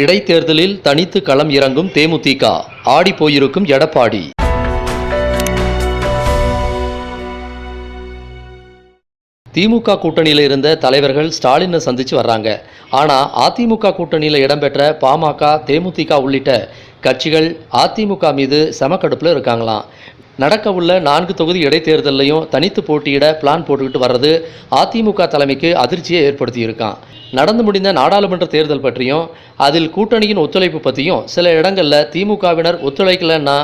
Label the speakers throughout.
Speaker 1: இடைத்தேர்தலில் தனித்து களம் இறங்கும் தேமுதிக. ஆடி போயிருக்கும் எடப்பாடி. திமுக கூட்டணியில் இருந்த தலைவர்கள் ஸ்டாலினை சந்திச்சு வர்றாங்க. ஆனால் அதிமுக கூட்டணியில் இடம்பெற்ற பாமக தேமுதிக உள்ளிட்ட கட்சிகள் அதிமுக மீது செமக்கடுப்பில் இருக்காங்களாம். நடக்க உள்ள நான்கு தொகுதி இடைத்தேர்தலையும் தனித்து போட்டியிட பிளான் போட்டுக்கிட்டு வர்றது அதிமுக தலைமைக்கு அதிர்ச்சியை ஏற்படுத்தியிருக்கான். நடந்து முடிந்த நாடாளுமன்ற தேர்தல் பற்றியும் அதில் கூட்டணியின் ஒத்துழைப்பு பற்றியும் சில இடங்களில் திமுகவினர் ஒத்துழைக்கலைன்னா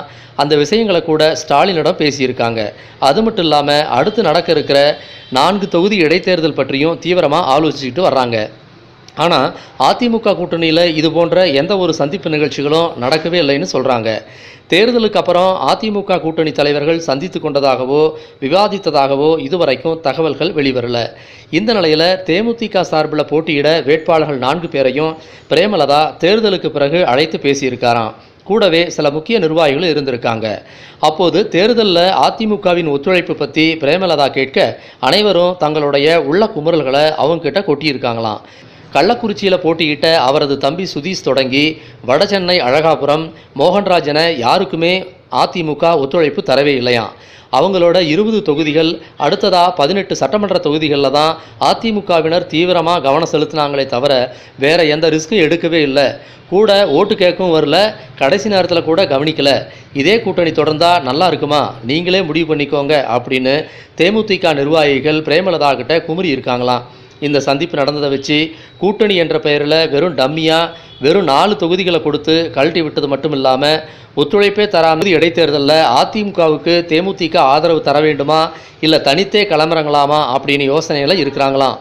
Speaker 1: அந்த விஷயங்களை கூட ஸ்டாலினிடம் பேசியிருக்காங்க. அது மட்டும் இல்லாமல் அடுத்து நடக்க இருக்கிற நான்கு தொகுதி இடைத்தேர்தல் பற்றியும் தீவிரமாக ஆலோசிச்சுட்டு வர்றாங்க. ஆனால் அதிமுக கூட்டணியில் இது போன்ற எந்த ஒரு சந்திப்பு நிகழ்ச்சிகளும் நடக்கவே இல்லைன்னு சொல்கிறாங்க தேர்தலுக்கு அப்புறம் அதிமுக கூட்டணி தலைவர்கள் சந்தித்து கொண்டதாகவோ விவாதித்ததாகவோ இதுவரைக்கும் தகவல்கள் வெளிவரல. இந்த நிலையில் தேமுதிக சார்பில் போட்டியிட வேட்பாளர்கள் நான்கு பேரையும் பிரேமலதா தேர்தலுக்கு பிறகு அழைத்து பேசியிருக்காராம். கூடவே சில முக்கிய நிர்வாகிகள் இருந்திருக்காங்க. அப்போது தேர்தலில் அதிமுகவின் ஒத்துழைப்பு பற்றி பிரேமலதா கேட்க அனைவரும் தங்களுடைய உள்ள குமுறல்களை அவங்ககிட்ட கொட்டியிருக்காங்களாம். கள்ளக்குறிச்சியில் போட்டியிட்ட அவரது தம்பி சுதீஷ் தொடங்கி வடசென்னை அழகாபுரம் மோகன்ராஜ் என யாருக்குமே அதிமுக ஒத்துழைப்பு தரவே இல்லையாம் அவங்களோட இருபது தொகுதிகள் அடுத்ததாக பதினெட்டு சட்டமன்ற தொகுதிகளில் தான் அதிமுகவினர் தீவிரமாக கவனம் செலுத்தினாங்களே தவிர வேறு எந்த ரிஸ்க்கும் எடுக்கவே இல்லை. கூட ஓட்டு கேட்கவும் வரல கடைசி நேரத்தில் கூட கவனிக்கல. இதே கூட்டணி தொடர்ந்தால் நல்லா இருக்குமா? நீங்களே முடிவு பண்ணிக்கோங்க அப்படின்னு தேமுதிக நிர்வாகிகள் பிரேமலதா கிட்ட குமரி இருக்காங்களாம். இந்த சந்திப்பு நடந்ததை வச்சு கூட்டணி என்ற பெயரில் வெறும் டம்மியாக வெறும் நாலு தொகுதிகளை கொடுத்து கழட்டி விட்டது மட்டும் இல்லாமல் ஒத்துழைப்பே தராமல் இடைத்தேர்தலில் அதிமுகவுக்கு தேமுதிக ஆதரவு தர வேண்டுமா இல்லை தனித்தே கிளம்புறாங்களாமா அப்படின்னு யோசனையில் இருக்கிறாங்களாம்.